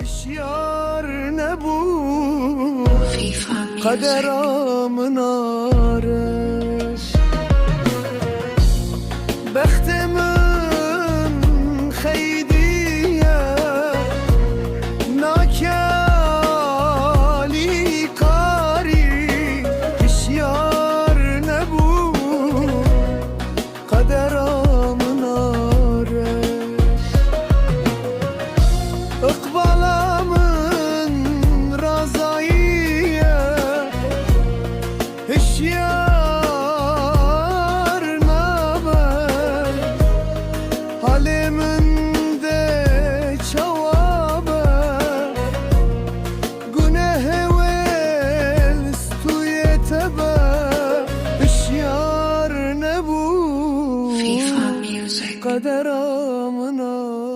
Yar ne bu? Kader amın ağrı mertebe Üsyar ne bu? Kader amına.